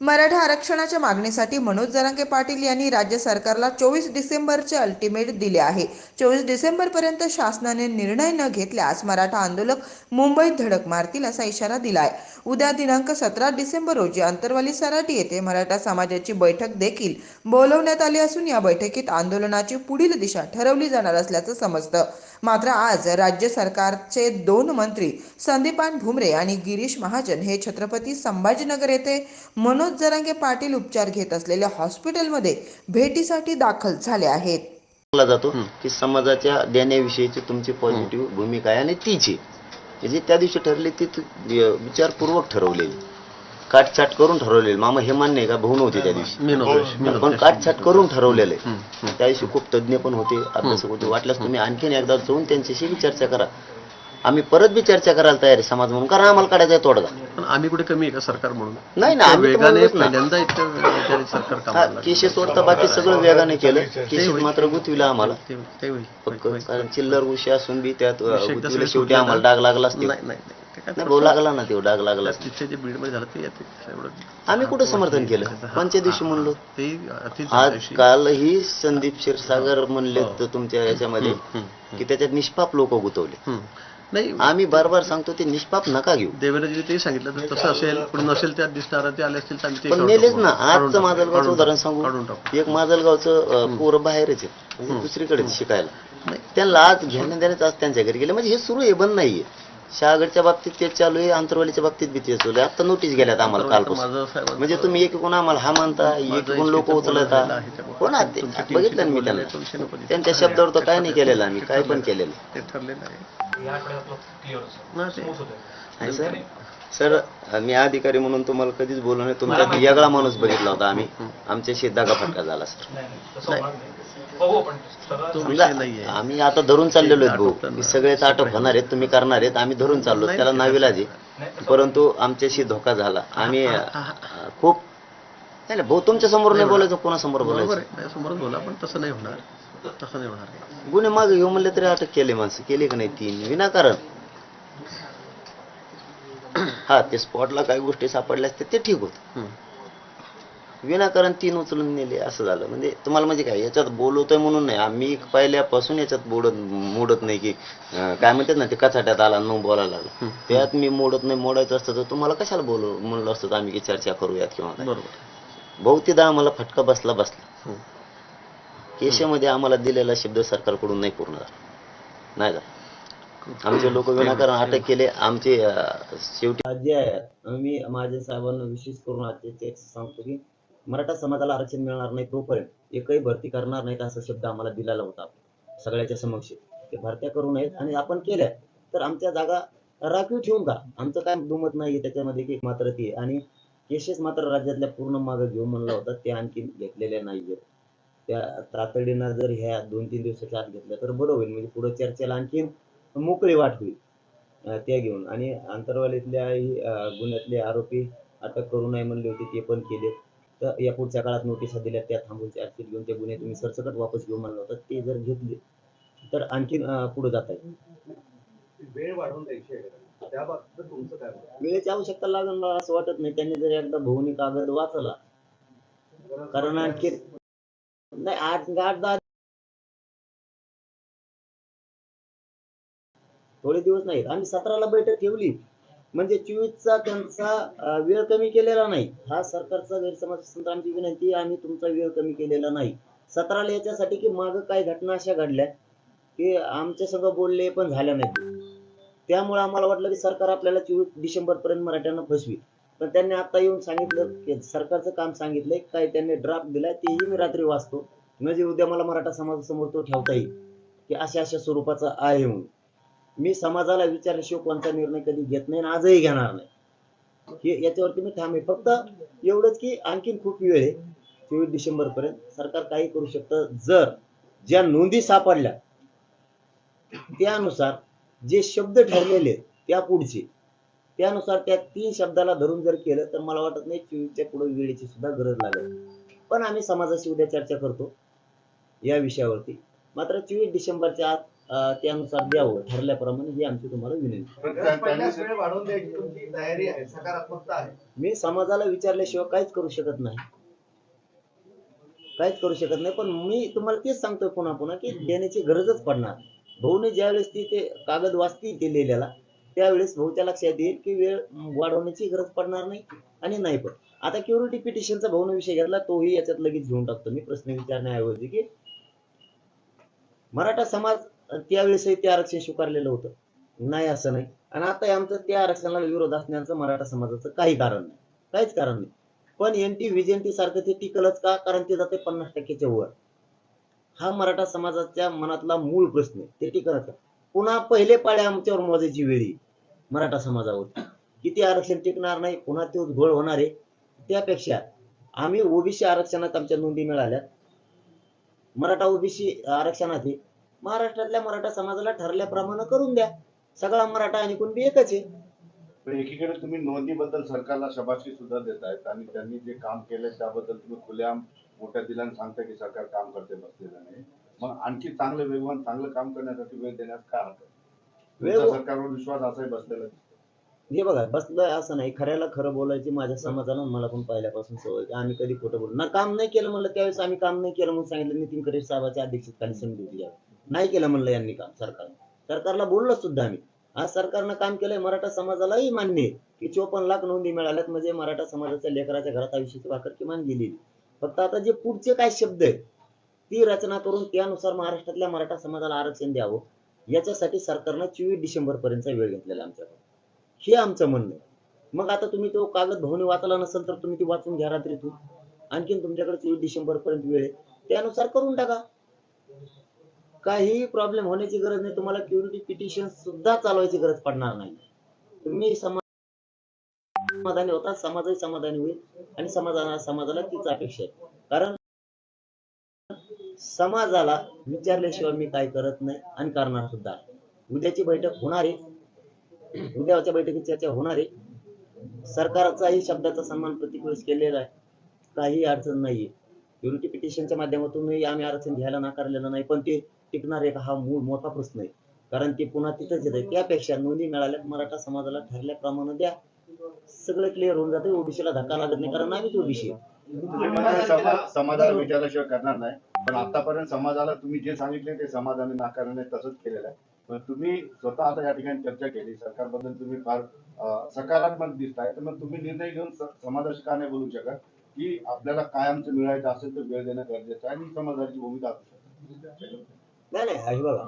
मराठा आरक्षणाच्या मागणीसाठी मनोज जरांगे पाटील यांनी राज्य सरकारला चोवीस डिसेंबरचे अल्टिमेट दिले आहे. चोवीस डिसेंबरपर्यंत शासनाने निर्णय न घेतल्यास मराठा आंदोलक मुंबईत धडक मारतील असा इशारा दिला आहे उद्या दिनांक सतरा डिसेंबर रोजी अंतरवाली सराटी येथे मराठा समाजाची बैठक देखील बोलवण्यात आली असून या बैठकीत आंदोलनाची पुढील दिशा ठरवली जाणार असल्याचं समजतं. मात्र आज राज्य सरकारचे दोन मंत्री संदीपान भुमरे आणि गिरीश महाजन हे छत्रपती संभाजीनगर येथे मनोज जरांगे पाटील उपचार घेत असलेल्या हॉस्पिटलमध्ये भेटीसाठी दाखल झाले आहेत. ला जातो की समाजाच्या देण्याविषयीची तुमची पॉझिटिव्ह भूमिका आहे आणि तीची. म्हणजे त्या दिवशी ठरली ती विचारपूर्वक ठरवलेली. काटछाट करून ठरवलेली. मामा हे मान्य आहे का? भाऊ नव्हते त्या दिवशी. पण काटछाट करून ठरवलेलं. आहे त्या दिवशी खूप तज्ज्ञ पण होते. अभ्यासक होते वाटल्यास तुम्ही आणखीन एकदा जाऊन त्यांच्याशी चर्चा करा. आम्ही परत बी चर्चा करायला तयार आहे समाज म्हणून कारण आम्हाला काढायचा आहे तोडगा पण आम्ही कुठे कमी आहे का सरकार म्हणून नाही ना इतक्या आम्ही तर वेगाने म्हणलोच ना. पहिल्यांदा इतक्या वेगाने सरकार हा, कामाला लागलं. केशे सोडता बाकी सगळं वेगाने केलं केशे होईल. मात्र गुतविला आम्हाला ते ते होईल. फक्त होईल. कारण चिल्लर उशी असून बी त्यात अं, विषय एकदा गुतविलं सगळे शेवटी सुटले आम्हाला. डाग लागला असते नाही नाही नाही. ते काय नाही भाऊ लागला ना ते डाग लागला असते तिथे जे बीडमध्ये झालं ते येते एवढं आम्ही कुठं समर्थन केलं हा, कोणत्या दिवशी हा, म्हणलो ते अति आज दिवशी. कालही संदीप क्षीरसागर म्हणले हो. तर तुमच्या याच्यामध्ये की त्याच्यात निष्पाप लोक गुतवले हम्म. नाही आम्ही बार बार सांगतो ते निष्पाप नका घेऊ देवेंद्रजी ते सांगितलं तर तसं असेल पण नसेल त्यात दिसणार ते आले असतील तर आम्ही ते पण काढून नेलेच टाकू. ना काढून आजचं टाकू. माजलगावचं काढून उदाहरण टाकू. काढून सांगू टाकू एक माजलगावचं अं, पोरं बाहेरच आहे म्हणजे दुसरीकडे शिकायला. त्यांना आज घेण्या देण्याचं आज त्यांच्या घरी गेले म्हणजे हे सुरू आहे बंद नाहीये शहागडच्या बाबतीत तेच चालू आहे आंतरवालीच्या बाबतीत बी तेच चालू आहे. आता नोटीस गेल्यात आम्हाला कालपासून. म्हणजे तुम्ही एक कोण आम्हाला हा मानता एक कोण लोक उचलता? हो ना ते बघितलं ना मी त्यांना. त्यांच्या शब्दावर तर काय नाही केलेलं आम्ही काय पण केलेलं. ते ठरलेलं आहे. सर सर मी अधिकारी म्हणून तुम्हाला कधीच बोललो नाही. तुमचा वेगळा माणूस बघितला होता आम्ही. आमच्याशी दगा फटका झाला सर समजा आम्ही आता धरून चाललेलो आहेत भाऊ. आटोपताना. की सगळे तर अटक होणार आहेत तुम्ही करणार आहेत. आम्ही धरून चाललो त्याला. नाविलाज. आहे परंतु आमच्याशी धोका झाला. आम्ही खूप नाही भाऊ तुमच्यासमोर नाही बोलायचं कोणासमोर बोलायचं? माझ्यासमोरच बोला पण तसं नाही होणार. तसं नाही होणार. गुन्हे मागे घेऊ म्हणले तरी अटक केले माणसं. केली का नाही तीन विनाकारण. हा ते स्पॉटला काही गोष्टी सापडल्या असते ते ठीक होत. विनाकारण तीन उचलून नेले असं झालं. म्हणजे तुम्हाला म्हणजे काय याच्यात बोलवतोय म्हणून नाही. आम्ही पहिल्यापासून याच्यात बोलत मोडत नाही की काय म्हणतात ना ते कचाट्यात आला मग बोलायला लागला. त्यात मी मोडत नाही मोडायचं असतं तर तुम्हाला कशाला बोलव म्हणलं असतं आम्ही की चर्चा करूयात किंवा बहुतेकदा आम्हाला फटका बसला बसला. केशमध्ये आम्हाला दिलेला शब्द सरकारकडून नाही पूर्ण झाला. नाही झाला. आमचे लोक विनाकारण अटक केले. आमचे शेवटी जे आहे मी माझ्या साहेबांना विशेष करून सांगतो की मराठा समाजाला आरक्षण मिळणार नाही तोपर्यंत एकही भरती करणार नाहीत असा शब्द आम्हाला दिलेला होता. सगळ्याच्या समक्ष. ते भरत्या करू नयेत आणि आपण केल्या तर आमच्या जागा राखीव ठेवून का? आमचं काय दुमत नाही त्याच्यामध्ये की मात्र ती. आणि केसेस मात्र राज्यातल्या पूर्ण मागे घेऊन म्हणला होता ते आणखी घेतलेल्या नाहीये त्या तातडीनं जर ह्या दोन तीन दिवसाच्या आत घेतल्या तर बरं होईल. म्हणजे पुढे चर्चेला आणखीन मोकळी वाट होईल त्या घेऊन. आणि आंतरवालीतल्या गुन्ह्यातले आरोपी अटक करू नये म्हणले होते ते पण केले तर या पुढच्या काळात नोटिसा दिल्या त्या थांबून चार्जशीट घेऊन ते गुन्हे तुम्ही सरसकट वापस घेऊ म्हणलं होतं ते जर घेतले तर आणखीन पुढे जाता येईल. वेळ वाढवून द्यायची आहे. तुमचं काय? वेळेची आवश्यकता लागणार मला असं वाटत नाही. त्यांनी जर एकदा बहुनी कागद वाचला कारण आणखी नाही आठ आठ दहा थोडे दिवस नाहीत. आम्ही सतराला बैठक ठेवली. म्हणजे चोवीसचा त्यांचा वेळ कमी केलेला नाही. हा सरकारचा गैरसमज असेल आमची विनंती आम्ही तुमचा वेळ कमी केलेला नाही. सतराला याच्यासाठी की मागं काही घटना अशा घडल्या की आमच्या सगळं बोलले पण झाल्या नाहीत त्यामुळे आम्हाला वाटलं की सरकार आपल्याला चोवीस डिसेंबर पर्यंत मराठ्यांना फसवी. पण त्यांनी आता येऊन सांगितलं की सरकारचं काम सांगितलंय काय त्यांनी ड्राफ्ट दिलाय तेही मी रात्री वाचतो. म्हणजे उद्या मला मराठा समाजासमोर तो ठेवता येईल. की अशा अशा स्वरूपाचा आहे म्हणून. मी समाजाला विचारल्याशिवाय कोणता निर्णय कधी घेत नाही आणि आजही घेणार नाही. हे याच्यावरती मी थांबे फक्त एवढंच की आणखीन खूप वेळ आहे. चोवीस डिसेंबर पर्यंत सरकार काही करू शकतं. जर ज्या नोंदी सापडल्या त्यानुसार जे शब्द ठरलेले त्या पुढचे. त्यानुसार त्या तीन शब्दाला धरून जर केलं तर मला वाटत नाही चोवीसच्या पुढे वेळेची सुद्धा गरज लागेल पण आम्ही समाजाशी उद्या चर्चा करतो या विषयावरती. मात्र चोवीस डिसेंबरच्या आत त्यानुसार द्यावं ठरल्याप्रमाणे ही आमची तुम्हाला विनंती मी समाजाला विचारल्याशिवाय काहीच करू शकत नाही. काहीच करू शकत नाही पण मी तुम्हाला तेच सांगतोय पुन्हा पुन्हा की देण्याची गरजच पडणार. भाऊने ज्यावेळेस ती ते कागद वाचतील ते लिहिलेला त्यावेळेस भाऊच्या लक्षात येईल की वेळ वाढवण्याची गरज पडणार नाही आणि नाही पण. आता क्युरिटी पिटिशनचा भाऊने विषय घेतला तोही याच्यात लगेच घेऊन टाकतो. मी प्रश्न विचारण्याऐवजी की मराठा समाज त्यावेळेसही ते आरक्षण स्वीकारलेलं होतं. नाही असं नाही. आणि आता आमचं त्या आरक्षणाला विरोध असण्याचं मराठा समाजाचं काही कारण नाही. काहीच कारण नाही. पण एन टी व्हिजन सारखं ते टिकलच का? कारण ते जाते पन्नास टक्क्याच्या वर. हा मराठा समाजाच्या मनातला मूळ प्रश्न आहे. ते टिकलच का? पुन्हा पहिले पाळे आमच्यावर मोजायची वेळी मराठा समाजावर. किती आरक्षण टिकणार नाही पुन्हा तो घोळ होणार आहे. त्यापेक्षा आम्ही ओबीसी आरक्षणात आमच्या नोंदी मिळाल्या. मराठा ओबीसी आरक्षणात आहे महाराष्ट्रातल्या मराठा समाजाला ठरल्याप्रमाणे करून द्या. सगळा मराठा आणि कुणबी एकच आहे. पण एकीकडे तुम्ही नोंदीबद्दल सरकारला शबाशी सुद्धा देत आहेत आणि त्यांनी जे काम केलंय त्याबद्दल तुम्ही खुल्या मोठ्या दिलाने सांगता की सरकार काम करते बसलेलं नाही. मग आणखी चांगलं वेगवान चांगलं काम करण्यासाठी वेळ देण्यात काय हरकत? तुमचा सरकारवर विश्वास असाही बसलेला. हे बघा बसलोय असं नाही. खऱ्याला खरं बोलायची माझ्या समाजाला मला पण पहिल्यापासून सवय? की आम्ही कधी खोटं बोलू? ना काम नाही केलं म्हणलं त्यावेळेस आम्ही काम नाही केलं म्हणून सांगितलं. नितीन खरे साहेबाच्या अध्यक्षतेखाली समिती होती. नाही केलं म्हणलं यांनी काम सरकारनं. सरकारला बोललो सुद्धा आम्ही. आज सरकारनं काम केलंय मराठा समाजालाही मान्य आहे की चोपन्न लाख नोंदी मिळाल्यात म्हणजे मराठा समाजाच्या लेकराच्या घरात आयुष्याची भाकर किमान गेलेली. फक्त आता जे पुढचे काय शब्द आहेत ती रचना करून त्यानुसार महाराष्ट्रातल्या मराठा समाजाला आरक्षण द्यावं याच्यासाठी सरकारनं चोवीस डिसेंबर पर्यंतचा वेळ घेतलेला आमच्याकडे. हे आमचं म्हणणं मग आता तुम्ही तो कागद भवनी वाचला नसेल तर तुम्ही ती वाचून घ्या रात्रीतून. आणखीन तुमच्याकडे चोवीस डिसेंबर पर्यंत वेळ आहे. त्यानुसार करून टाका. काहीही प्रॉब्लेम होण्याची गरज नाही. तुम्हाला क्युरिटी पिटिशन सुद्धा चालवायची गरज पडणार नाही. तुम्ही समाधानी होता समाजही समाधानी होईल आणि समाजाला समाजाला तीच अपेक्षा आहे. कारण समाजाला विचारल्याशिवाय मी काय करत नाही आणि करणार सुद्धा. उद्याची बैठक होणार आहे. उद्याच्या बैठकीत चर्चा होणार आहे. सरकारचाही शब्दाचा सन्मान प्रतिकृत केलेला आहे. काही अडचण नाहीये. युनिटी पिटिशनच्या माध्यमातून आम्ही आरक्षण घ्यायला नाकारलेलं नाही. पण ते टिकणार आहे का हा मूळ मोठा प्रश्न आहे. कारण ते पुन्हा तिथंच येत त्यापेक्षा नोंदी मिळाल्या मराठा समाजाला ठरल्याप्रमाणे द्या. सगळं क्लिअर होऊन जाते ओबीसीला धक्का लागत नाही. कारण आम्हीच ओबीसी समाजाला विचारल्याशिवाय करणार नाही. पण आतापर्यंत समाजाला तुम्ही जे सांगितले ते समाजाने नाकारणे तसंच केलेलं आहे. पण तुम्ही स्वतः आता या ठिकाणी चर्चा केली. सरकारबद्दल तुम्ही फार सकारात्मक दिसताय. तर मग तुम्ही निर्णय घेऊन समाजाशी का नाही बोलू शकत? की आपल्याला कायमचं मिळायचं असेल तर वेळ देणं गरजेचं आहे आणि समाजाची भूमिका असू शकते. नाही नाही हे बघा.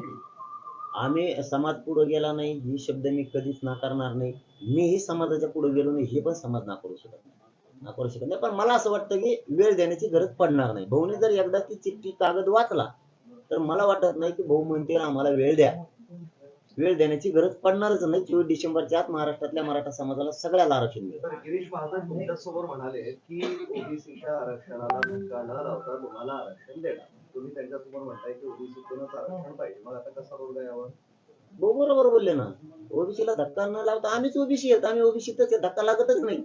आम्ही समाज पुढे गेला नाही ही शब्द मी कधीच नाकारणार नाही. मीही समाजाच्या पुढे गेलो नाही हे पण समाज नाकारू शकत नाही. नाकारू शकत नाही. पण मला असं वाटतं की वेळ देण्याची गरज पडणार नाही. भाऊने जर एकदा ती चिठ्ठी कागद वाचला तर मला वाटत नाही की भाऊ म्हणते आम्हाला वेळ द्या. वेळ देण्याची गरज पडणारच नाही. चोवीस डिसेंबरच्या आत महाराष्ट्रातल्या मराठा समाजाला सगळ्याला आरक्षण मिळेल. गिरीश महाजन तुमच्यासमोर म्हणाले की ओबीसीच्या आरक्षणाला धक्का न लावता तुम्हाला आरक्षण देणार. तुम्ही त्यांच्यासमोर म्हणताय की ओबीसीतूनच आरक्षण पाहिजे? मग आता कसा रोल यावर? बरोबर बोलले ना. ओबीसीला धक्का न लावता आम्हीच ओबीसी आहेत. आम्ही ओबीसीतच धक्का लागतच नाही.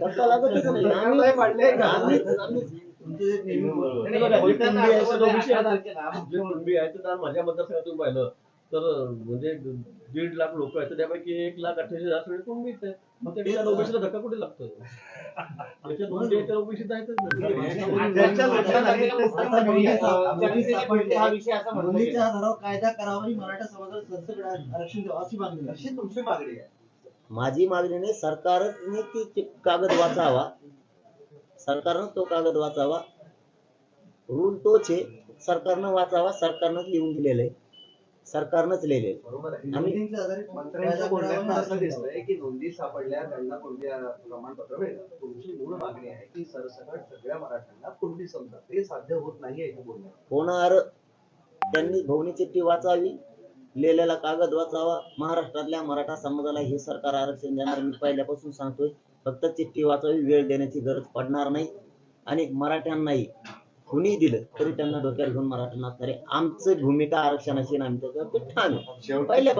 धक्का लागतच नाही. आम्ही आम्हीच- आम्हीच बघा, जे कुणबी आहे, सगळं ओबीसी आहे. जे कुणबी आहे तर आज माझ्या मतदारसंघातून पाहिलं तर म्हणजे दीड लाख लोक आहेत त्यापैकी एक लाख अठ्ठावीस हजार सगळे कुणबीच आहेत? मग त्या ठिकाणी ओबीसीला धक्का कुठे लागतो त्याच्या दोन ओबीसीत आहेतच आधारावर कायदा करावा आणि मराठा समाजाला संसद आरक्षण द्यावं अशी मागणी. अशी तुमची मागणी आहे. माझी मागणी नाही सरकारने ती ती कागद वाचावा. सरकारनं तो कागद वाचावा. रूल तोच आहे सरकारनं वाचावा सरकारनं लिहून दिलेलं आहे. सरकारनंच लिहिले बरोबर आहे. आम्ही- नोंदींच्या आधारे मंत्र्यांच्या कायदा बोलण्यातनं करावा असं आणि दिसतंय की नोंदी सापडल्या त्यांना कुणबी प्रमाणपत्र तुमची मूळ मागणी आहे की सरसकट सगळ्या मराठ्यांना कुणबी समजा. ते साध्य होत नाही होणार त्यांनी भवनी चिठ्ठी वाचावी लिहिलेला कागद वाचावा. महाराष्ट्रातल्या मराठा समाजाला हे सरकार आरक्षण देणार मी पहिल्यापासून सांगतोय फक्त चिठ्ठी वाचावी वेळ देण्याची गरज पडणार नाही. आणि मराठ्यांनाही कुणी दिलं तरी त्यांना डोक्यात घेऊन मराठ्यांना असणारे आमची भूमिका आरक्षणाची आणि आम्ही ठाम. शेवटी पहिल्या